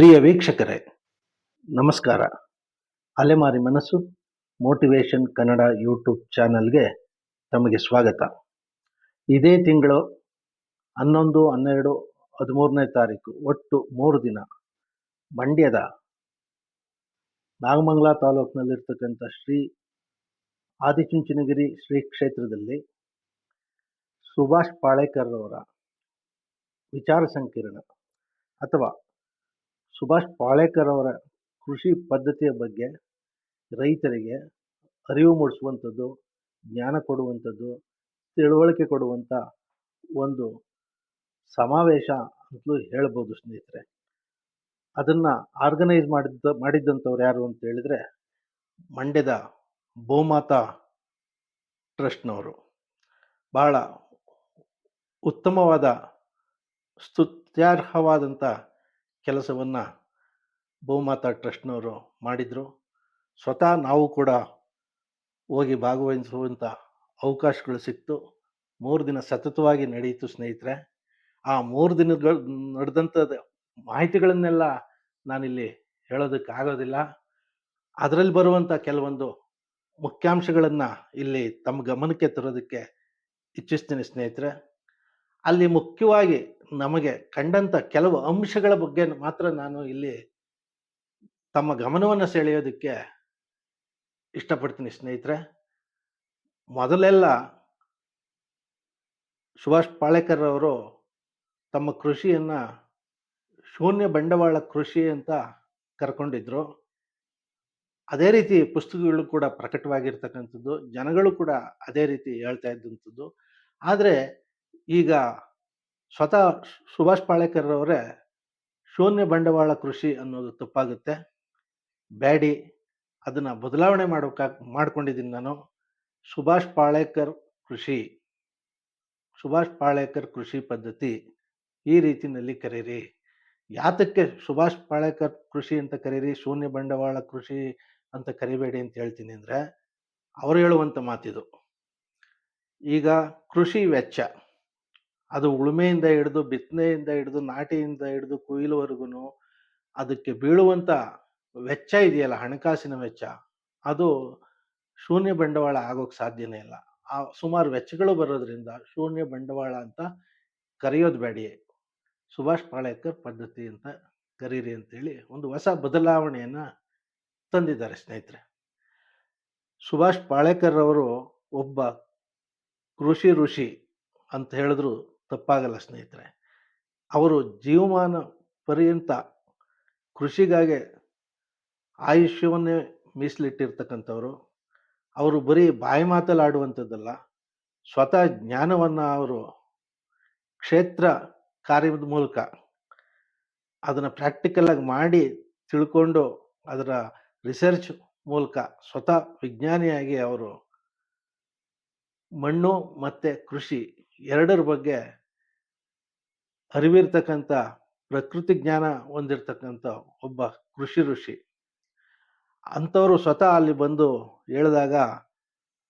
ಪ್ರಿಯ ವೀಕ್ಷಕರೇ, ನಮಸ್ಕಾರ. ಅಲೆಮಾರಿ ಮನಸ್ಸು ಮೋಟಿವೇಶನ್ ಕನ್ನಡ ಯೂಟ್ಯೂಬ್ ಚಾನಲ್ಗೆ ತಮಗೆ ಸ್ವಾಗತ. ಇದೇ ತಿಂಗಳು ಹನ್ನೊಂದು, ಹನ್ನೆರಡು, ಹದಿಮೂರನೇ ತಾರೀಕು, ಒಟ್ಟು ಮೂರು ದಿನ. ಮಂಡ್ಯದ ನಾಗಮಂಗಲ ತಾಲೂಕಿನಲ್ಲಿರ್ತಕ್ಕಂಥ ಶ್ರೀ ಆದಿಚುಂಚನಗಿರಿ ಶ್ರೀ ಕ್ಷೇತ್ರದಲ್ಲಿ ಸುಭಾಷ್ ಪಾಳೇಕರ್ ಅವರ ವಿಚಾರ ಸಂಕಿರಣ ಅಥವಾ ಸುಭಾಷ್ ಪಾಳೇಕರ್ ಅವರ ಕೃಷಿ ಪದ್ಧತಿಯ ಬಗ್ಗೆ ರೈತರಿಗೆ ಅರಿವು ಮೂಡಿಸುವಂಥದ್ದು, ಜ್ಞಾನ ಕೊಡುವಂಥದ್ದು, ತಿಳುವಳಿಕೆ ಕೊಡುವಂಥ ಒಂದು ಸಮಾವೇಶ ಅಂತಲೂ ಹೇಳ್ಬೋದು ಸ್ನೇಹಿತರೆ. ಅದನ್ನು ಆರ್ಗನೈಸ್ ಮಾಡಿದ್ದ, ಮಾಡಿದ್ದಂಥವ್ರು ಯಾರು ಅಂತ ಹೇಳಿದರೆ ಮಂಡ್ಯದ ಗೋಮಾತಾ ಟ್ರಸ್ಟ್ನವರು. ಬಹಳ ಉತ್ತಮವಾದ, ಸ್ತುತ್ಯಾರ್ಹವಾದಂಥ ಕೆಲಸವನ್ನು ಬಹುಮಾತಾ ಟ್ರಸ್ಟ್ನವರು ಮಾಡಿದರು. ಸ್ವತಃ ನಾವು ಕೂಡ ಹೋಗಿ ಭಾಗವಹಿಸುವಂಥ ಅವಕಾಶಗಳು ಸಿಕ್ತು. ಮೂರು ದಿನ ಸತತವಾಗಿ ನಡೆಯಿತು ಸ್ನೇಹಿತರೆ. ಆ ಮೂರು ದಿನಗಳು ನಡೆದಂಥದ್ದು ಮಾಹಿತಿಗಳನ್ನೆಲ್ಲ ನಾನಿಲ್ಲಿ ಹೇಳೋದಕ್ಕಾಗೋದಿಲ್ಲ. ಅದರಲ್ಲಿ ಬರುವಂಥ ಕೆಲವೊಂದು ಮುಖ್ಯಾಂಶಗಳನ್ನು ಇಲ್ಲಿ ತಮ್ಮ ಗಮನಕ್ಕೆ ತರೋದಕ್ಕೆ ಇಚ್ಛಿಸ್ತೀನಿ ಸ್ನೇಹಿತರೆ. ಅಲ್ಲಿ ಮುಖ್ಯವಾಗಿ ನಮಗೆ ಕಂಡಂಥ ಕೆಲವು ಅಂಶಗಳ ಬಗ್ಗೆ ಮಾತ್ರ ನಾನು ಇಲ್ಲಿ ತಮ್ಮ ಗಮನವನ್ನು ಸೆಳೆಯೋದಕ್ಕೆ ಇಷ್ಟಪಡ್ತೀನಿ ಸ್ನೇಹಿತರೆ. ಮೊದಲೆಲ್ಲ ಸುಭಾಷ್ ಪಾಳೇಕರ್ ಅವರು ತಮ್ಮ ಕೃಷಿಯನ್ನು ಶೂನ್ಯ ಬಂಡವಾಳ ಕೃಷಿ ಅಂತ ಕರ್ಕೊಂಡಿದ್ರು. ಅದೇ ರೀತಿ ಪುಸ್ತಕಗಳು ಕೂಡ ಪ್ರಕಟವಾಗಿರ್ತಕ್ಕಂಥದ್ದು. ಜನಗಳು ಕೂಡ ಅದೇ ರೀತಿ ಹೇಳ್ತಾ ಇದ್ದಂಥದ್ದು. ಆದರೆ ಈಗ ಸ್ವತಃ ಸುಭಾಷ್ ಪಾಳೇಕರ್ ಅವರೇ ಶೂನ್ಯ ಬಂಡವಾಳ ಕೃಷಿ ಅನ್ನೋದು ತಪ್ಪಾಗುತ್ತೆ. ಬ್ಯಾಡಿ, ಅದನ್ನು ಬದಲಾವಣೆ ಮಾಡೋಕ ಮಾಡ್ಕೊಂಡಿದ್ದೀನಿ ನಾನು. ಸುಭಾಷ್ ಪಾಳೇಕರ್ ಕೃಷಿ, ಸುಭಾಷ್ ಪಾಳೇಕರ್ ಕೃಷಿ ಪದ್ಧತಿ ಈ ರೀತಿಯಲ್ಲಿ ಕರೀರಿ. ಯಾತಕ್ಕೆ ಸುಭಾಷ್ ಪಾಳೇಕರ್ ಕೃಷಿ ಅಂತ ಕರೀರಿ, ಶೂನ್ಯ ಬಂಡವಾಳ ಕೃಷಿ ಅಂತ ಕರಿಬೇಡಿ ಅಂತ ಹೇಳ್ತೀನಿ ಅಂದರೆ, ಅವರು ಹೇಳುವಂಥ ಮಾತಿದು. ಈಗ ಕೃಷಿ ವೆಚ್ಚ. ಅದು ಉಳುಮೆಯಿಂದ ಹಿಡಿದು, ಬಿತ್ತನೆಯಿಂದ ಹಿಡಿದು, ನಾಟಿಯಿಂದ ಹಿಡಿದು ಕೊಯ್ಲುವರೆಗೂ ಅದಕ್ಕೆ ಬೀಳುವಂಥ ವೆಚ್ಚ ಇದೆಯಲ್ಲ, ಹಣಕಾಸಿನ ವೆಚ್ಚ. ಅದು ಶೂನ್ಯ ಬಂಡವಾಳ ಆಗೋಕ್ಕೆ ಸಾಧ್ಯನೇ ಇಲ್ಲ. ಆ ಸುಮಾರು ವೆಚ್ಚಗಳು ಬರೋದ್ರಿಂದ ಶೂನ್ಯ ಬಂಡವಾಳ ಅಂತ ಕರೆಯೋದು ಬೇಡಿ ಸುಭಾಷ್ ಪಾಳೇಕರ್ ಪದ್ಧತಿ ಅಂತ ಕರೀರಿ ಅಂತೇಳಿ ಒಂದು ಹೊಸ ಬದಲಾವಣೆಯನ್ನು ತಂದಿದ್ದಾರೆ ಸ್ನೇಹಿತರೆ. ಸುಭಾಷ್ ಪಾಳೇಕರ್ ಅವರು ಒಬ್ಬ ಕೃಷಿ ಋಷಿ ಅಂತ ಹೇಳಿದ್ರು ತಪ್ಪಾಗಲ್ಲ ಸ್ನೇಹಿತರೆ. ಅವರು ಜೀವಮಾನ ಪರ್ಯಂತ ಕೃಷಿಗಾಗಿ ಆಯುಷ್ಯವನ್ನೇ ಮೀಸಲಿಟ್ಟಿರ್ತಕ್ಕಂಥವರು. ಅವರು ಬರೀ ಬಾಯಿ ಮಾತಲ್ಲಾಡುವಂಥದ್ದಲ್ಲ, ಸ್ವತಃ ಜ್ಞಾನವನ್ನು ಅವರು ಕ್ಷೇತ್ರ ಕಾರ್ಯದ ಮೂಲಕ ಅದನ್ನು ಪ್ರಾಕ್ಟಿಕಲ್ ಆಗಿ ಮಾಡಿ ತಿಳ್ಕೊಂಡು ಅದರ ರಿಸರ್ಚ್ ಮೂಲಕ ಸ್ವತಃ ವಿಜ್ಞಾನಿಯಾಗಿ ಅವರು ಮಣ್ಣು ಮತ್ತು ಕೃಷಿ ಎರಡರ ಬಗ್ಗೆ ಅರಿವಿರ್ತಕ್ಕಂಥ ಪ್ರಕೃತಿ ಜ್ಞಾನ ಹೊಂದಿರತಕ್ಕಂಥ ಒಬ್ಬ ಕೃಷಿ ಋಷಿ. ಅಂಥವರು ಸ್ವತಃ ಅಲ್ಲಿ ಬಂದು ಹೇಳಿದಾಗ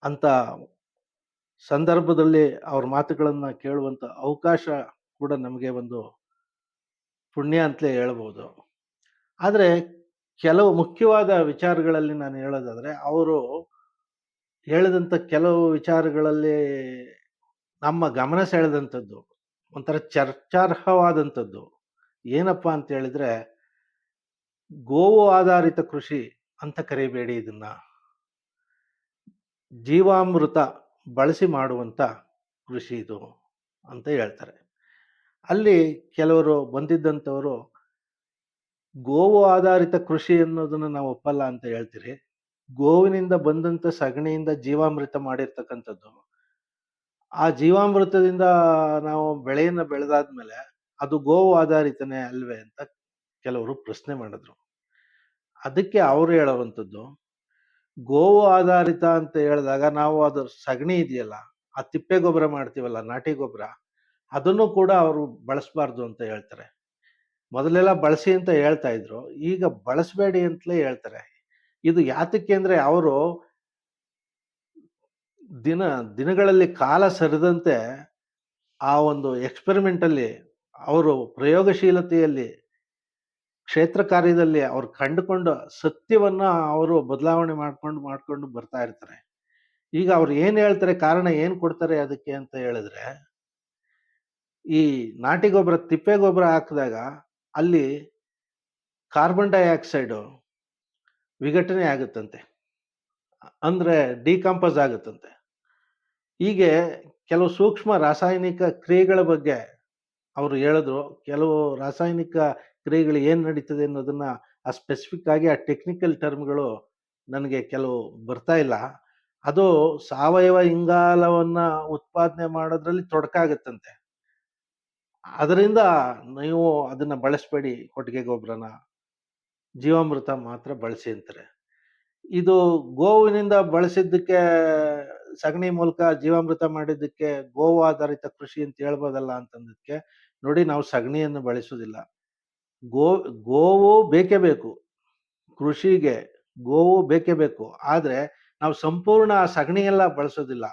ಅಂಥ ಸಂದರ್ಭದಲ್ಲಿ ಅವ್ರ ಮಾತುಗಳನ್ನು ಕೇಳುವಂಥ ಅವಕಾಶ ಕೂಡ ನಮಗೆ ಒಂದು ಪುಣ್ಯ ಅಂತಲೇ ಹೇಳ್ಬೋದು. ಆದರೆ ಕೆಲವು ಮುಖ್ಯವಾದ ವಿಚಾರಗಳಲ್ಲಿ ನಾನು ಹೇಳೋದಾದರೆ ಅವರು ಹೇಳಿದಂಥ ಕೆಲವು ವಿಚಾರಗಳಲ್ಲಿ ನಮ್ಮ ಗಮನ ಸೆಳೆದಂಥದ್ದು ಒಂಥರ ಚರ್ಚಾರ್ಹವಾದಂಥದ್ದು. ಏನಪ್ಪ ಅಂತ ಹೇಳಿದ್ರೆ, ಗೋವು ಆಧಾರಿತ ಕೃಷಿ ಅಂತ ಕರಿಬೇಡಿ ಇದನ್ನ. ಜೀವಾಮೃತ ಬಳಸಿ ಮಾಡುವಂಥ ಕೃಷಿ ಇದು ಅಂತ ಹೇಳ್ತಾರೆ. ಅಲ್ಲಿ ಕೆಲವರು ಬಂದಿದ್ದಂಥವರು, ಗೋವು ಆಧಾರಿತ ಕೃಷಿ ಅನ್ನೋದನ್ನು ನಾವು ಒಪ್ಪಲ್ಲ ಅಂತ ಹೇಳ್ತೀರಿ. ಗೋವಿನಿಂದ ಬಂದಂಥ ಸಗಣಿಯಿಂದ ಜೀವಾಮೃತ ಮಾಡಿರ್ತಕ್ಕಂಥದ್ದು. ಆ ಜೀವಾಮೃತದಿಂದ ನಾವು ಬೆಳೆಯನ್ನು ಬೆಳೆದಾದ್ಮೇಲೆ ಅದು ಗೋವು ಆಧಾರಿತನೇ ಅಲ್ವೇ ಅಂತ ಕೆಲವರು ಪ್ರಶ್ನೆ ಮಾಡಿದ್ರು. ಅದಕ್ಕೆ ಅವರು ಹೇಳುವಂಥದ್ದು, ಗೋವು ಆಧಾರಿತ ಅಂತ ಹೇಳಿದಾಗ ನಾವು ಅದರ ಸಗಣಿ ಇದೆಯಲ್ಲ, ಆ ತಿಪ್ಪೆ ಗೊಬ್ಬರ ಮಾಡ್ತೀವಲ್ಲ, ನಾಟಿ ಗೊಬ್ಬರ, ಅದನ್ನು ಕೂಡ ಅವರು ಬಳಸಬಾರ್ದು ಅಂತ ಹೇಳ್ತಾರೆ. ಮೊದಲೆಲ್ಲ ಬಳಸಿ ಅಂತ ಹೇಳ್ತಾ ಇದ್ರು, ಈಗ ಬಳಸಬೇಡಿ ಅಂತಲೇ ಹೇಳ್ತಾರೆ. ಇದು ಯಾತಕ್ಕೆ ಅಂದ್ರೆ, ಅವರು ದಿನ, ದಿನಗಳಲ್ಲಿ ಕಾಲ ಸರಿದಂತೆ ಆ ಒಂದು ಎಕ್ಸ್ಪೆರಿಮೆಂಟಲ್ಲಿ ಅವರು ಪ್ರಯೋಗಶೀಲತೆಯಲ್ಲಿ, ಕ್ಷೇತ್ರ ಕಾರ್ಯದಲ್ಲಿ ಅವ್ರು ಕಂಡುಕೊಂಡು ಸತ್ಯವನ್ನು ಅವರು ಬದಲಾವಣೆ ಮಾಡ್ಕೊಂಡು ಮಾಡ್ಕೊಂಡು ಬರ್ತಾ ಇರ್ತಾರೆ. ಈಗ ಅವ್ರು ಏನು ಹೇಳ್ತಾರೆ, ಕಾರಣ ಏನು ಕೊಡ್ತಾರೆ ಅದಕ್ಕೆ ಅಂತ ಹೇಳಿದ್ರೆ, ಈ ನಾಟಿ ಗೊಬ್ಬರ, ತಿಪ್ಪೆ ಗೊಬ್ಬರ ಹಾಕಿದಾಗ ಅಲ್ಲಿ ಕಾರ್ಬನ್ ಡೈಆಕ್ಸೈಡು ವಿಘಟನೆ ಆಗುತ್ತಂತೆ. ಅಂದರೆ ಡಿಕಂಪೋಸ್ ಆಗುತ್ತಂತೆ. ಹೀಗೆ ಕೆಲವು ಸೂಕ್ಷ್ಮ ರಾಸಾಯನಿಕ ಕ್ರಿಯೆಗಳ ಬಗ್ಗೆ ಅವರು ಹೇಳಿದ್ರು. ಕೆಲವು ರಾಸಾಯನಿಕ ಕ್ರಿಯೆಗಳು ಏನು ನಡೀತದೆ ಅನ್ನೋದನ್ನು ಆ ಸ್ಪೆಸಿಫಿಕ್ ಆಗಿ ಆ ಟೆಕ್ನಿಕಲ್ ಟರ್ಮ್ಗಳು ನನಗೆ ಕೆಲವು ಬರ್ತಾ ಇಲ್ಲ. ಅದು ಸಾವಯವ ಇಂಗಾಲವನ್ನು ಉತ್ಪಾದನೆ ಮಾಡೋದ್ರಲ್ಲಿ ತೊಡಕಾಗತ್ತಂತೆ. ಅದರಿಂದ ನೀವು ಅದನ್ನು ಬಳಸಬೇಡಿ ಕೊಟ್ಟಿಗೆ ಗೊಬ್ಬರನ ಜೀವಾಮೃತ ಮಾತ್ರ ಬಳಸಿ ಅಂತಾರೆ. ಇದು ಗೋವಿನಿಂದ ಬಳಸಿದ್ದಕ್ಕೆ ಸಗಣಿ ಮೂಲಕ ಜೀವಾಮೃತ ಮಾಡಿದ್ದಕ್ಕೆ ಗೋವು ಆಧಾರಿತ ಕೃಷಿ ಅಂತ ಹೇಳ್ಬೋದಲ್ಲ ಅಂತಂದಕ್ಕೆ ನೋಡಿ ನಾವು ಸಗಣಿಯನ್ನು ಬಳಸೋದಿಲ್ಲ ಗೋ, ಗೋವು ಬೇಕೇ ಬೇಕು. ಕೃಷಿಗೆ ಗೋವು ಬೇಕೇ ಬೇಕು. ಆದ್ರೆ ನಾವು ಸಂಪೂರ್ಣ ಆ ಸಗಣಿಯೆಲ್ಲ ಬಳಸೋದಿಲ್ಲ.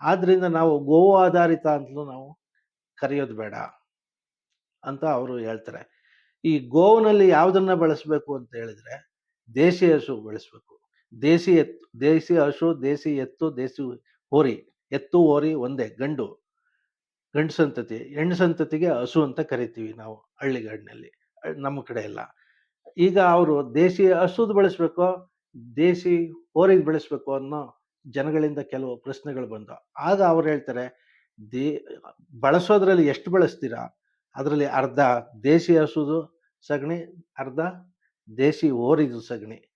ಆದ್ರಿಂದ ನಾವು ಗೋವು ಆಧಾರಿತ ಅಂತಲೂ ನಾವು ಕರೆಯೋದು ಬೇಡ ಅಂತ ಅವರು ಹೇಳ್ತಾರೆ. ಈ ಗೋವಿನಲ್ಲಿ ಯಾವುದನ್ನ ಬಳಸಬೇಕು ಅಂತ ಹೇಳಿದ್ರೆ ದೇಸಿ ಹಸು ಬೆಳೆಸ್ಬೇಕು. ದೇಸಿ ಎತ್ತು ದೇಸಿ ಹಸು, ದೇಸಿ ಎತ್ತು, ದೇಸಿ ಹೋರಿ, ಎತ್ತು, ಹೋರಿ ಒಂದೇ, ಗಂಡು. ಗಂಡು ಸಂತತಿ, ಹೆಣ್ಣು ಸಂತತಿಗೆ ಹಸು ಅಂತ ಕರಿತೀವಿ ನಾವು ಹಳ್ಳಿಗಾಡಿನಲ್ಲಿ, ನಮ್ಮ ಕಡೆ ಎಲ್ಲ. ಈಗ ಅವರು ದೇಸಿ ಹಸುದ್ ಬೆಳೆಸ್ಬೇಕು, ದೇಸಿ ಹೋರಿಗೆ ಬೆಳೆಸ್ಬೇಕು ಅನ್ನೋ ಜನಗಳಿಂದ ಕೆಲವು ಪ್ರಶ್ನೆಗಳು ಬಂದವು. ಆಗ ಅವ್ರು ಹೇಳ್ತಾರೆ, ದೇ, ಬಳಸೋದ್ರಲ್ಲಿ ಎಷ್ಟು ಬಳಸ್ತೀರಾ? ಅದರಲ್ಲಿ ಅರ್ಧ ದೇಸಿ ಹಸುದು ಸಗಣಿ, ಅರ್ಧ ದೇಸಿ ಹೋರಿದು ಸಗಣಿ.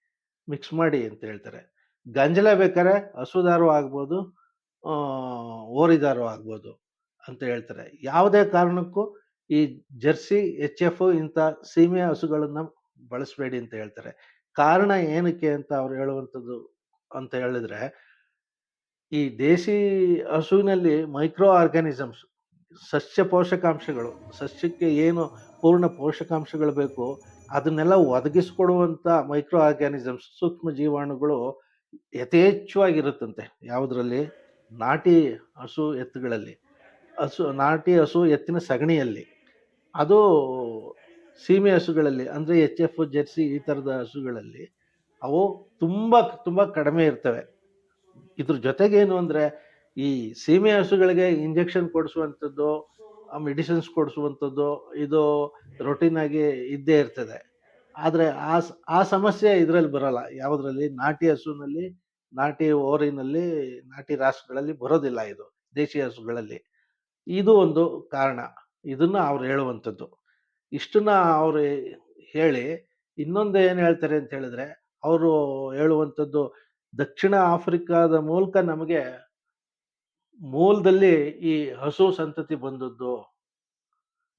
ಮಿಕ್ಸ್ ಮಾಡಿ ಅಂತ ಹೇಳ್ತಾರೆ. ಗಂಜಲ ಬೇಕಾದ್ರೆ ಹಸುದಾರು ಆಗ್ಬೋದು ಓರಿದಾರು ಆಗ್ಬೋದು ಅಂತ ಹೇಳ್ತಾರೆ. ಯಾವುದೇ ಕಾರಣಕ್ಕೂ ಈ ಜರ್ಸಿ, ಎಚ್ ಎಫ್ ಇಂಥ ಸೀಮೆ ಹಸುಗಳನ್ನು ಬಳಸಬೇಡಿ ಅಂತ ಹೇಳ್ತಾರೆ. ಕಾರಣ ಏನಕ್ಕೆ ಅಂತ ಅವ್ರು ಹೇಳುವಂಥದ್ದು ಅಂತ ಹೇಳಿದ್ರೆ, ಈ ದೇಸಿ ಹಸುವಿನಲ್ಲಿ ಮೈಕ್ರೋ ಆರ್ಗಾನಿಸಮ್ಸ್, ಸಸ್ಯ ಪೋಷಕಾಂಶಗಳು, ಸಸ್ಯಕ್ಕೆ ಏನು ಪೂರ್ಣ ಪೋಷಕಾಂಶಗಳು ಬೇಕು ಅದನ್ನೆಲ್ಲ ಒದಗಿಸ್ಕೊಡುವಂಥ ಮೈಕ್ರೋ ಆರ್ಗ್ಯಾನಿಸಮ್ಸ್ ಸೂಕ್ಷ್ಮ ಜೀವಾಣುಗಳು ಯಥೇಚ್ಛವಾಗಿರುತ್ತಂತೆ. ಯಾವುದರಲ್ಲಿ? ನಾಟಿ ಹಸು ಎತ್ತುಗಳಲ್ಲಿ. ಹಸು, ನಾಟಿ ಹಸು ಎತ್ತಿನ ಸಗಣಿಯಲ್ಲಿ. ಅದು ಸೀಮೆ ಹಸುಗಳಲ್ಲಿ, ಅಂದರೆ ಎಚ್ ಎಫ್, ಜೆರ್ಸಿ ಈ ಥರದ ಹಸುಗಳಲ್ಲಿ, ಅವು ತುಂಬ ತುಂಬ ಕಡಿಮೆ ಇರ್ತವೆ. ಇದ್ರ ಜೊತೆಗೇನು ಅಂದರೆ, ಈ ಸೀಮೆ ಹಸುಗಳಿಗೆ ಇಂಜೆಕ್ಷನ್ ಕೊಡಿಸುವಂಥದ್ದು ಮೆಡಿಸಿನ್ಸ್ ಕೊಡಿಸುವಂಥದ್ದು ಇದು ರೊಟೀನ್ ಆಗಿ ಇದ್ದೇ ಇರ್ತದೆ. ಆದರೆ ಆ ಆ ಸಮಸ್ಯೆ ಇದರಲ್ಲಿ ಬರಲ್ಲ. ಯಾವುದರಲ್ಲಿ? ನಾಟಿ ಹಸುನಲ್ಲಿ ನಾಟಿ ಓರಿನಲ್ಲಿ ನಾಟಿ ರಾಸುಗಳಲ್ಲಿ ಬರೋದಿಲ್ಲ ಇದು ದೇಶಿ ಹಸುಗಳಲ್ಲಿ. ಇದು ಒಂದು ಕಾರಣ. ಇದನ್ನ ಅವ್ರು ಹೇಳುವಂಥದ್ದು. ಇಷ್ಟನ್ನ ಅವ್ರು ಹೇಳಿ ಇನ್ನೊಂದು ಏನು ಹೇಳ್ತಾರೆ ಅಂತ ಹೇಳಿದ್ರೆ, ಅವರು ಹೇಳುವಂಥದ್ದು ದಕ್ಷಿಣ ಆಫ್ರಿಕಾದ ಮೂಲಕ ನಮಗೆ ಮೂಲದಲ್ಲಿ ಈ ಹಸು ಸಂತತಿ ಬಂದದ್ದು,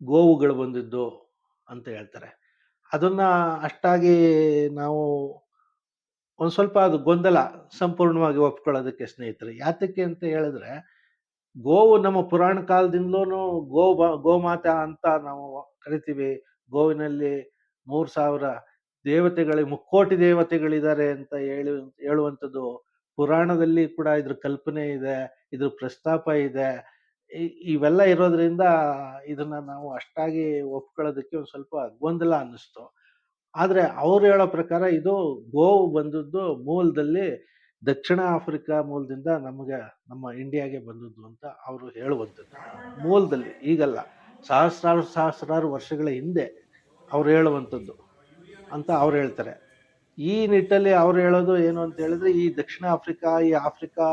ಗೋವುಗಳು ಬಂದಿದ್ದು ಅಂತ ಹೇಳ್ತಾರೆ. ಅದನ್ನ ಅಷ್ಟಾಗಿ ನಾವು ಒಂದು ಸ್ವಲ್ಪ ಅದು ಗೊಂದಲ ಸಂಪೂರ್ಣವಾಗಿ ಒಪ್ಕೊಳ್ಳೋದಕ್ಕೆ ಸ್ನೇಹಿತರೆ. ಯಾತಕ್ಕೆ ಅಂತ ಹೇಳಿದ್ರೆ, ಗೋವು ನಮ್ಮ ಪುರಾಣ ಕಾಲದಿಂದಲೂ ಗೋ ಗೋಮಾತ ಅಂತ ನಾವು ಕರಿತೀವಿ. ಗೋವಿನಲ್ಲಿ ಮೂರು ಸಾವಿರ ದೇವತೆಗಳ, ಮುಕ್ಕೋಟಿ ದೇವತೆಗಳಿದ್ದಾರೆ ಅಂತ ಹೇಳಿ, ಹೇಳುವಂಥದ್ದು ಪುರಾಣದಲ್ಲಿ ಕೂಡ ಇದ್ರ ಕಲ್ಪನೆ ಇದೆ. ಇದ್ರ ಪ್ರಸ್ತಾಪ ಇದೆ. ಇವೆಲ್ಲ ಇರೋದ್ರಿಂದ ಇದನ್ನ ನಾವು ಅಷ್ಟಾಗಿ ಒಪ್ಕೊಳ್ಳೋದಕ್ಕೆ ಒಂದು ಸ್ವಲ್ಪ ಗೊಂದಲ ಅನ್ನಿಸ್ತು. ಆದ್ರೆ ಅವ್ರು ಹೇಳೋ ಪ್ರಕಾರ ಇದು ಗೋವು ಬಂದದ್ದು ಮೂಲದಲ್ಲಿ ದಕ್ಷಿಣ ಆಫ್ರಿಕಾ ಮೂಲದಿಂದ ನಮಗೆ, ನಮ್ಮ ಇಂಡಿಯಾಗೆ ಬಂದದ್ದು ಅಂತ ಅವರು ಹೇಳುವಂಥದ್ದು. ಮೂಲದಲ್ಲಿ, ಈಗಲ್ಲ. ಸಹಸ್ರಾರು ಸಹಸ್ರಾರು ವರ್ಷಗಳ ಹಿಂದೆ ಅವ್ರು ಹೇಳುವಂಥದ್ದು ಅಂತ ಅವ್ರು ಹೇಳ್ತಾರೆ. ಈ ನಿಟ್ಟಲ್ಲಿ ಅವ್ರು ಹೇಳೋದು ಏನು ಅಂತ ಹೇಳಿದ್ರೆ, ಈ ದಕ್ಷಿಣ ಆಫ್ರಿಕಾ, ಈ ಆಫ್ರಿಕಾ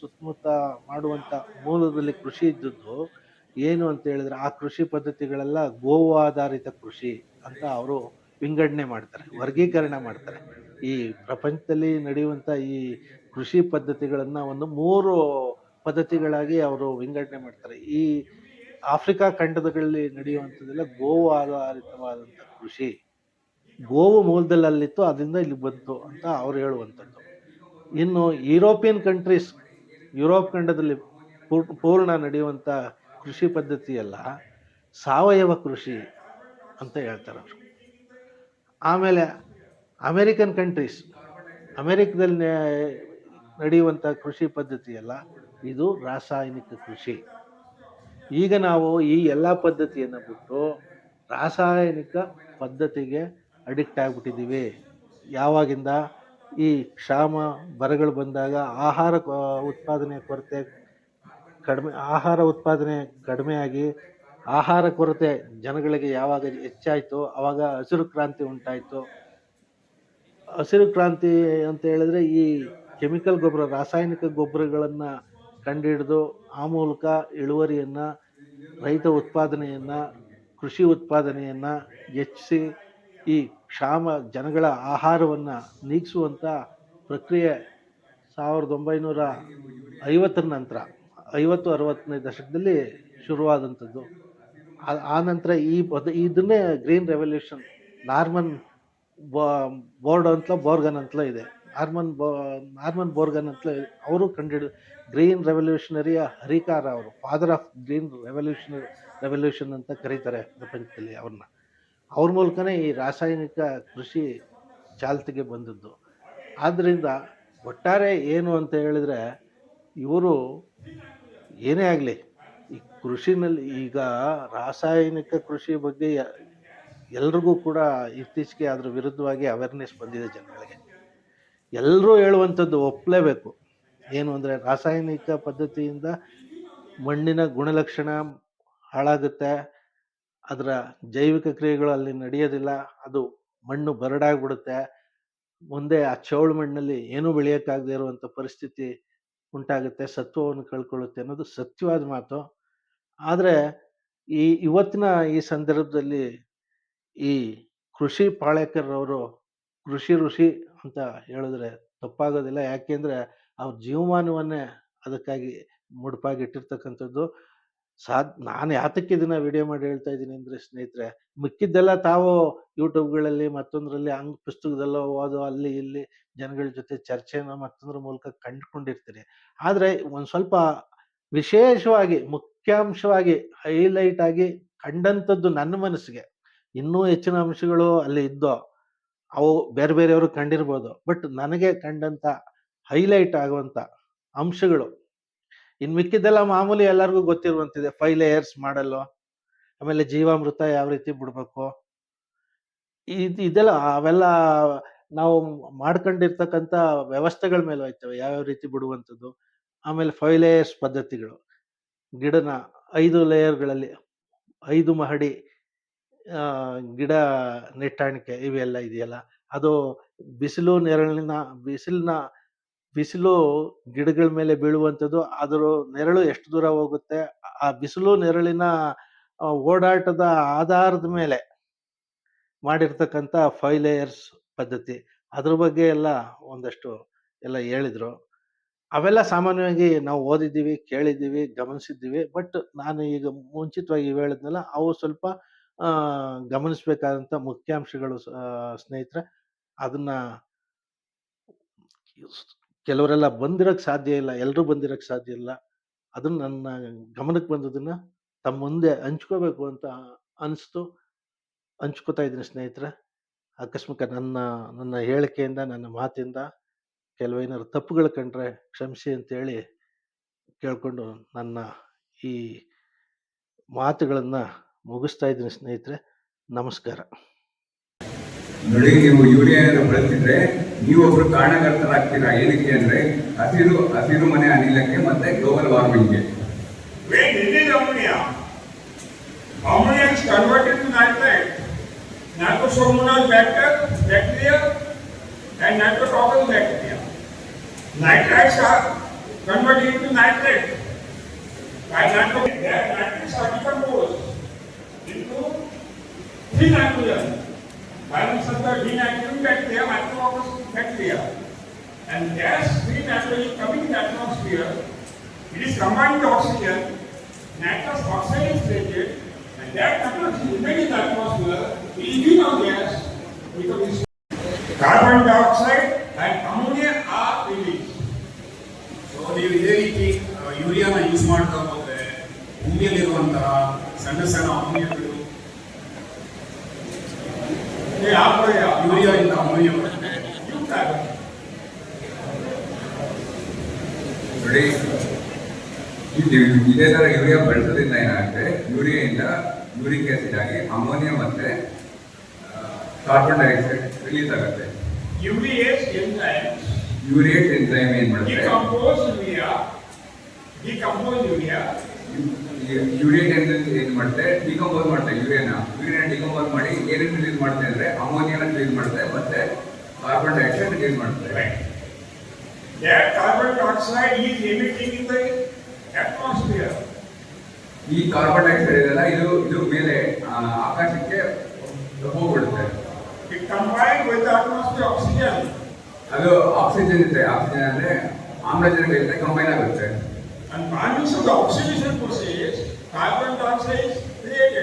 ಸುತ್ತಮುತ್ತ ಮಾಡುವಂತ ಮೂಲದಲ್ಲಿ ಕೃಷಿ ಇದ್ದದ್ದು ಏನು ಅಂತ ಹೇಳಿದ್ರೆ, ಆ ಕೃಷಿ ಪದ್ಧತಿಗಳೆಲ್ಲ ಗೋವಾಧಾರಿತ ಕೃಷಿ ಅಂತ ಅವರು ವಿಂಗಡಣೆ ಮಾಡ್ತಾರೆ, ವರ್ಗೀಕರಣ ಮಾಡ್ತಾರೆ. ಈ ಪ್ರಪಂಚದಲ್ಲಿ ನಡೆಯುವಂತ ಈ ಕೃಷಿ ಪದ್ಧತಿಗಳನ್ನ ಒಂದು ಮೂರು ಪದ್ಧತಿಗಳಾಗಿ ಅವರು ವಿಂಗಡಣೆ ಮಾಡ್ತಾರೆ. ಈ ಆಫ್ರಿಕಾ ಖಂಡದಲ್ಲಿ ನಡೆಯುವಂಥದ್ದೆಲ್ಲ ಗೋವು ಆಧಾರಿತವಾದಂಥ ಕೃಷಿ. ಗೋವು ಮೂಲದಲ್ಲಿ ಅಲ್ಲಿತ್ತು ಅದರಿಂದ ಇಲ್ಲಿ ಬಂತು ಅಂತ ಅವ್ರು ಹೇಳುವಂಥದ್ದು. ಇನ್ನು ಯುರೋಪಿಯನ್ ಕಂಟ್ರೀಸ್, ಯುರೋಪ್ ಖಂಡದಲ್ಲಿ ಪೂರ್- ಪೂರ್ಣ ನಡೆಯುವಂಥ ಕೃಷಿ ಪದ್ಧತಿ ಎಲ್ಲ ಸಾವಯವ ಕೃಷಿ ಅಂತ ಹೇಳ್ತಾರೆ ಅವರು. ಆಮೇಲೆ ಅಮೇರಿಕನ್ ಕಂಟ್ರೀಸ್, ಅಮೇರಿಕದಲ್ಲಿ ನಡೆಯುವಂಥ ಕೃಷಿ ಪದ್ಧತಿ ಎಲ್ಲ ಇದು ರಾಸಾಯನಿಕ ಕೃಷಿ. ಈಗ ನಾವು ಈ ಎಲ್ಲ ಪದ್ಧತಿಯನ್ನು ಬಿಟ್ಟು ರಾಸಾಯನಿಕ ಪದ್ಧತಿಗೆ ಅಡಿಕ್ಟ್ ಆಗಿಬಿಟ್ಟಿದ್ದೀವಿ. ಯಾವಾಗಿಂದ ಈ ಕ್ಷಾಮ ಬರಗಳು ಬಂದಾಗ ಆಹಾರ ಉತ್ಪಾದನೆ ಕೊರತೆ ಕಡಿಮೆ, ಆಹಾರ ಉತ್ಪಾದನೆ ಕಡಿಮೆಯಾಗಿ ಆಹಾರ ಕೊರತೆ ಜನಗಳಿಗೆ ಯಾವಾಗ ಹೆಚ್ಚಾಯಿತು ಆವಾಗ ಹಸಿರು ಕ್ರಾಂತಿ ಉಂಟಾಯಿತು. ಹಸಿರು ಕ್ರಾಂತಿ ಅಂತ ಹೇಳಿದ್ರೆ ಈ ಕೆಮಿಕಲ್ ಗೊಬ್ಬರ, ರಾಸಾಯನಿಕ ಗೊಬ್ಬರಗಳನ್ನು ಕಂಡುಹಿಡಿದು ಆ ಮೂಲಕ ಇಳುವರಿಯನ್ನು, ರೈತ ಉತ್ಪಾದನೆಯನ್ನು, ಕೃಷಿ ಉತ್ಪಾದನೆಯನ್ನು ಹೆಚ್ಚಿಸಿ ಈ ಕ್ಷಾಮ ಜನಗಳ ಆಹಾರವನ್ನು ನೀಗಿಸುವಂಥ ಪ್ರಕ್ರಿಯೆ ಸಾವಿರದ ಒಂಬೈನೂರ ಐವತ್ತರ ನಂತರ, ಐವತ್ತು ಅರವತ್ತನೇ ದಶಕದಲ್ಲಿ ಶುರುವಾದಂಥದ್ದು. ಆ- ನಂತರ ಈ ಪದ ಇದನ್ನೇ ಗ್ರೀನ್ ರೆವಲ್ಯೂಷನ್, ನಾರ್ಮನ್ ಬೋರ್ಡ್ ಅಂತಲೋ ಬೋರ್ಗನ್ ಅಂತಲೋ ಇದೆ. ನಾರ್ಮನ್ ಬೋ, ನಾರ್ಮನ್ ಬೋರ್ಗನ್ ಅಂತಲೇ ಅವರು ಕಂಡುಹಿಡಿದು ಗ್ರೀನ್ ರೆವಲ್ಯೂಷನರಿಯ ಹರಿಕಾರ ಅವರು, father of green revolutionary, revolution ಅಂತ ಕರೀತಾರೆ ಪ್ರಪಂಚದಲ್ಲಿ ಅವ್ರನ್ನ. ಅವ್ರ ಮೂಲಕನೇ ಈ ರಾಸಾಯನಿಕ ಕೃಷಿ ಚಾಲ್ತಿಗೆ ಬಂದದ್ದು. ಆದ್ದರಿಂದ ಒಟ್ಟಾರೆ ಏನು ಅಂತ ಹೇಳಿದರೆ, ಇವರು ಏನೇ ಆಗಲಿ, ಈ ಕೃಷಿನಲ್ಲಿ ಈಗ ರಾಸಾಯನಿಕ ಕೃಷಿ ಬಗ್ಗೆ ಎಲ್ರಿಗೂ ಕೂಡ ಇತ್ತೀಚೆಗೆ ಅದ್ರ ವಿರುದ್ಧವಾಗಿ ಅವೇರ್ನೆಸ್ ಬಂದಿದೆ ಜನಗಳಿಗೆ. ಎಲ್ಲರೂ ಹೇಳುವಂಥದ್ದು ಒಪ್ಪಲೇಬೇಕು ಏನು ಅಂದರೆ ರಾಸಾಯನಿಕ ಪದ್ಧತಿಯಿಂದ ಮಣ್ಣಿನ ಗುಣಲಕ್ಷಣ ಹಾಳಾಗುತ್ತೆ. ಅದರ ಜೈವಿಕ ಕ್ರಿಯೆಗಳು ಅಲ್ಲಿ ನಡೆಯೋದಿಲ್ಲ. ಅದು ಮಣ್ಣು ಬರಡಾಗ್ಬಿಡುತ್ತೆ. ಮುಂದೆ ಆ ಚೌಳು ಮಣ್ಣಲ್ಲಿ ಏನೂ ಬೆಳೆಯೋಕ್ಕಾಗದೆ ಇರುವಂಥ ಪರಿಸ್ಥಿತಿ ಉಂಟಾಗುತ್ತೆ. ಸತ್ವವನ್ನು ಕಳ್ಕೊಳ್ಳುತ್ತೆ ಅನ್ನೋದು ಸತ್ಯವಾದ ಮಾತು. ಆದರೆ ಈ ಇವತ್ತಿನ ಈ ಸಂದರ್ಭದಲ್ಲಿ ಈ ಕೃಷಿ ಪಾಳೇಕರ್ರವರು ಕೃಷಿ ಋಷಿ ಅಂತ ಹೇಳಿದ್ರೆ ತಪ್ಪಾಗೋದಿಲ್ಲ. ಯಾಕೆಂದರೆ ಅವ್ರ ಜೀವಮಾನವನ್ನೇ ಅದಕ್ಕಾಗಿ ಮುಡುಪಾಗಿ ಸಾದ್ ನಾನು ಯಾತಕ್ಕೆ ದಿನ ವಿಡಿಯೋ ಮಾಡಿ ಹೇಳ್ತಾ ಇದ್ದೀನಿ ಅಂದ್ರೆ ಸ್ನೇಹಿತರೆ, ಮಿಕ್ಕಿದ್ದೆಲ್ಲ ತಾವು ಯೂಟ್ಯೂಬ್ಗಳಲ್ಲಿ ಮತ್ತೊಂದರಲ್ಲಿ ಹಂಗ್ ಪುಸ್ತಕದಲ್ಲೋ ಓದೋ ಅಲ್ಲಿ ಇಲ್ಲಿ ಜನಗಳ ಜೊತೆ ಚರ್ಚೆನ ಮತ್ತೊಂದ್ರ ಮೂಲಕ ಕಂಡುಕೊಂಡಿರ್ತೀರಿ ಆದರೆ ಒಂದು ಸ್ವಲ್ಪ ವಿಶೇಷವಾಗಿ, ಮುಖ್ಯಾಂಶವಾಗಿ ಹೈಲೈಟ್ ಆಗಿ ಕಂಡಂಥದ್ದು ನನ್ನ ಮನಸ್ಸಿಗೆ, ಇನ್ನೂ ಹೆಚ್ಚಿನ ಅಂಶಗಳು ಅಲ್ಲಿ ಇದ್ದೋ, ಅವು ಬೇರೆ ಬೇರೆಯವರು ಕಂಡಿರ್ಬೋದು. ಬಟ್ ನನಗೆ ಕಂಡಂತ ಹೈಲೈಟ್ ಆಗುವಂತ ಅಂಶಗಳು ಇನ್ ಮಿಕ್ಕಿದ್ದೆಲ್ಲ ಮಾಮೂಲಿ ಎಲ್ಲರಿಗೂ ಗೊತ್ತಿರುವಂತಿದೆ. ಫೈವ್ ಲೇಯರ್ಸ್ ಮಾಡಲ್ಲು, ಆಮೇಲೆ ಜೀವಾಮೃತ ಯಾವ ರೀತಿ ಬಿಡ್ಬೇಕು. ಇದು, ಇದೆಲ್ಲ ಅವೆಲ್ಲ ನಾವು ಮಾಡ್ಕೊಂಡಿರ್ತಕ್ಕಂಥ ವ್ಯವಸ್ಥೆಗಳ ಮೇಲೆ ಹೋಯ್ತವೆ, ಯಾವ್ಯಾವ ರೀತಿ ಬಿಡುವಂಥದ್ದು. ಆಮೇಲೆ ಫೈವ್ ಲೇಯರ್ಸ್ ಪದ್ಧತಿಗಳು. ಗಿಡನ ಐದು ಲೇಯರ್ಗಳಲ್ಲಿ ಐದು ಮಹಡಿ ಗಿಡ ನೆಟ್ಟಾಣಿಕೆ ಇವೆಲ್ಲ ಇದೆಯಲ್ಲ. ಅದು ಬಿಸಿಲು ನೆರಳಿನ, ಬಿಸಿಲಿನ ಬಿಸಿಲು ಗಿಡಗಳ ಮೇಲೆ ಬೀಳುವಂಥದ್ದು, ಅದರ ನೆರಳು ಎಷ್ಟು ದೂರ ಹೋಗುತ್ತೆ? ಆ ಬಿಸಿಲು ನೆರಳಿನ ಓಡಾಟದ ಆಧಾರದ ಮೇಲೆ ಮಾಡಿರ್ತಕ್ಕಂಥ ಫೈವ್ ಲೇಯರ್ಸ್ ಪದ್ಧತಿ. ಅದ್ರ ಬಗ್ಗೆ ಎಲ್ಲ ಒಂದಷ್ಟು ಎಲ್ಲ ಹೇಳಿದ್ರು. ಅವೆಲ್ಲ ಸಾಮಾನ್ಯವಾಗಿ ನಾವು ಓದಿದ್ದೀವಿ, ಕೇಳಿದ್ದೀವಿ, ಗಮನಿಸಿದ್ದೀವಿ. ಬಟ್ ನಾನು ಈಗ ಮುಂಚಿತವಾಗಿ ಹೇಳಿದ್ನಲ್ಲ, ಅವು ಸ್ವಲ್ಪ ಗಮನಿಸಬೇಕಾದಂಥ ಮುಖ್ಯಾಂಶಗಳು ಸ್ನೇಹಿತರೆ, ಅದನ್ನ ಕೆಲವರೆಲ್ಲ ಬಂದಿರಕ್ ಸಾಧ್ಯ ಇಲ್ಲ ಎಲ್ಲರೂ ಬಂದಿರಕ್ ಸಾಧ್ಯ ಇಲ್ಲ. ಅದನ್ನು ನನ್ನ ಗಮನಕ್ಕೆ ಬಂದದನ್ನ ತಮ್ಮ ಮುಂದೆ ಹಂಚ್ಕೋಬೇಕು ಅಂತ ಅನಿಸ್ತು. ಹಂಚ್ಕೋತಾ ಇದ್ದೀನಿ ಸ್ನೇಹಿತರೆ. ಆಕಸ್ಮಿಕ ನನ್ನ ನನ್ನ ಹೇಳಿಕೆಯಿಂದ, ನನ್ನ ಮಾತಿಂದ ಕೆಲವೇನಾದ್ರು ತಪ್ಪುಗಳು ಕಂಡ್ರೆ ಕ್ಷಮಿಸಿ ಅಂತೇಳಿ ಕೇಳಿಕೊಂಡು ನನ್ನ ಈ ಮಾತುಗಳನ್ನ ಮುಗಿಸ್ತಾ ಇದ್ದೀನಿ ಸ್ನೇಹಿತರೆ. ನಮಸ್ಕಾರ. ನೋಡಿ, ನೀವು ಯೂರಿಯಾ ಬಳಸಿದ್ರೆ ನೀವೊಬ್ರು ಕಾರಣಕರ್ತರಾಗ್ತೀರಾ ಏನಕ್ಕೆ ಅಂದ್ರೆ ಹಸಿರು ಹಸಿರು ಮನೆ ಅನಿಲಕ್ಕೆ ಮತ್ತೆ ಗ್ಲೋಬಲ್ ವಾರ್ಮಿಂಗ್ಗೆ When it is ammonia, ammonia is converted to nitrite. Nitrosomonas bacteria, bacteria and nitrotoccal bacteria. Nitrites are converted into nitrate. By nitro, their nitrates are decomposed into three nitrogen. Balance of the denaturing bacteria, micrococcus bacteria. And gas free nitrogen coming in the atmosphere it is combined with oxygen, nitrous oxide is created, and that nitrogen remains in the atmosphere, is greenhouse gas, becomes carbon dioxide and ammonia are released. So ನೀವು ಇದೇ ರೀತಿ ಆ, ಯೂರಿಯಾನ use ಮಾಡ್ತಾ ಹೋದ್ರೆ ಭೂಮಿಯಲ್ಲಿರುವಂತಹ ಸಣ್ಣ ಸಣ್ಣ ಅಮೋನಿಯಗಳು urea ಇಂದ. ನೋಡಿ ಇದು ಇದೇ ತರ ಯೂರಿಯಾ ಬಳಸೋದ್ರಿಂದ ಏನಾಗುತ್ತೆ? ಯೂರಿಯಿಂದ ಯೂರಿಕ್ ಆಸಿಡ್ ಆಗಿ ಅಮೋನಿಯಾ ಮತ್ತೆ ಕಾರ್ಬನ್ ಡೈಆಕ್ಸೈಡ್ ರಿಲೀಸ್ ಆಗುತ್ತೆ. ಯೂರಿಯೇಟ್ ಎಂಜೈಮ್ ಯೂರಿಯೇಟ್ ಎಂಜೈಮ್ ಏನ್ ಮಾಡುತ್ತೆ? Decompose urea. Decompose urea urease ಏನು ಮಾಡುತ್ತೆ ಡಿಕಂಪೋಸ್ ಮಾಡುತ್ತೆ ಯೂರಿಯಾನ ಯೂರಿಯನ್ ಡಿಕಂಪೋಸ್ ಮಾಡಿ ಏನೇನು ರಿಲೀಸ್ ಮಾಡುತ್ತೆ ಅಂದ್ರೆ ಅಮೋನಿಯಾನ ರಿಲೀಸ್ ಮಾಡುತ್ತೆ ಮತ್ತೆ ಕಾರ್ಬನ್ ಡೈಆಕ್ಸೈಡ್ ರಿಲೀಸ್ ಮಾಡುತ್ತೆ. That carbon dioxide is emitting in the atmosphere. ಈ ಕಾರ್ಬನ್ ಡೈಆಕ್ಸೈಡ್ ಇದೆಲ್ಲ ಇದು ಇದು ಮೇಲೆ ಆಕಾಶಕ್ಕೆ ಹೋಗ್ಬಿಡುತ್ತೆ It combined with the atmosphere oxygen. ಅದು ಆಕ್ಸಿಜನ್ ಇದೆ ಆಕ್ಸಿಜನ್ ಅಂದ್ರೆ ಆಮ್ಲಜನಕ ಜೊತೆ ಕಂಬೈನ್ ಆಗುತ್ತೆ ಆನಿಷೋ ಡಾ ಆಕ್ಸಿಜೇಷನ್ ಕೂಸಿ ಕಾರ್ಬನ್ ಡೈ ಆಕ್ಸೈಡ್ ಕ್ರಿಯೇಟ್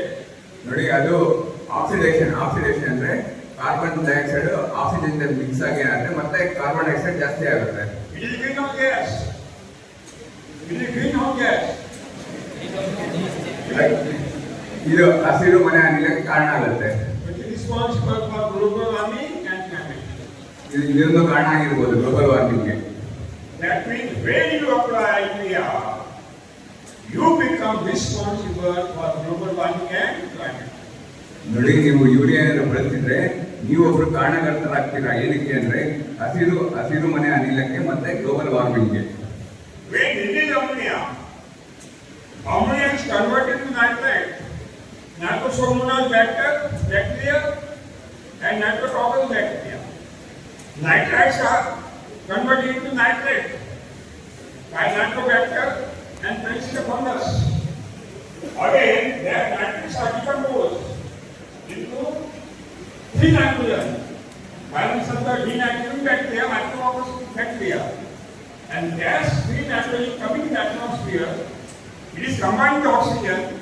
ನೋಡಿ ಅದು ಆಕ್ಸಿಡೇಷನ್ ಆಕ್ಸಿಡೇಷನ್ ಅಂದ್ರೆ ಕಾರ್ಬನ್ ಡೈ ಆಕ್ಸೈಡ್ ಆక్సిಜನ್ ಜೊತೆ ಮಿಕ್ಸ್ ಆಗಿ ಅಂದ್ರೆ ಮತ್ತೆ ಕಾರ್ಬನ್ ಡೈಆಕ್ಸೈಡ್ ಜಾಸ್ತಿ ಆಗುತ್ತೆ. ಇಟ್ ಇಸ್ ಗ್ರೀನ್ ಹೌಸ್ ಕಾರಣ ಆಗುತ್ತೆ. ಇಟ್ ಇದು ಇರೋದು ಕಾರಣ ಆಗಿರ್ಬೋದು global warming That means when you apply urea, you become responsible for global warming and climate. ನೋಡಿ ನೀವು ಯೂರಿಯಾನ ಬಳಸಿದ್ರೆ ನೀವೊಬ್ರು ಕಾರಣಕರ್ತರಾಗ್ತೀರಾ ಏನಕ್ಕೆ ಅಂದ್ರೆ ಹಸಿರು ಹಸಿರು ಮನೆ ಅನಿಲಕ್ಕೆ ಮತ್ತೆ ಗ್ಲೋಬಲ್ ವಾರ್ಮಿಂಗ್ಗೆ When it is ammonia, ammonia is converted to nitrate. Nitrosomonas bacteria, bacteria and nitrotoccal bacteria. Nitrites are converted into nitrate by nitrobacter and Penicillium fungus. Again, their nitrates are decomposed into three nitrogen. Means of the denaturing bacteria, micrococcus bacteria. And gas free nitrogen coming in the atmosphere, it is combined with oxygen,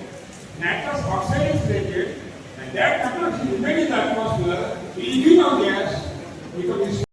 nitrous oxide is created, and that remaining in the atmosphere is greenhouse gas because it's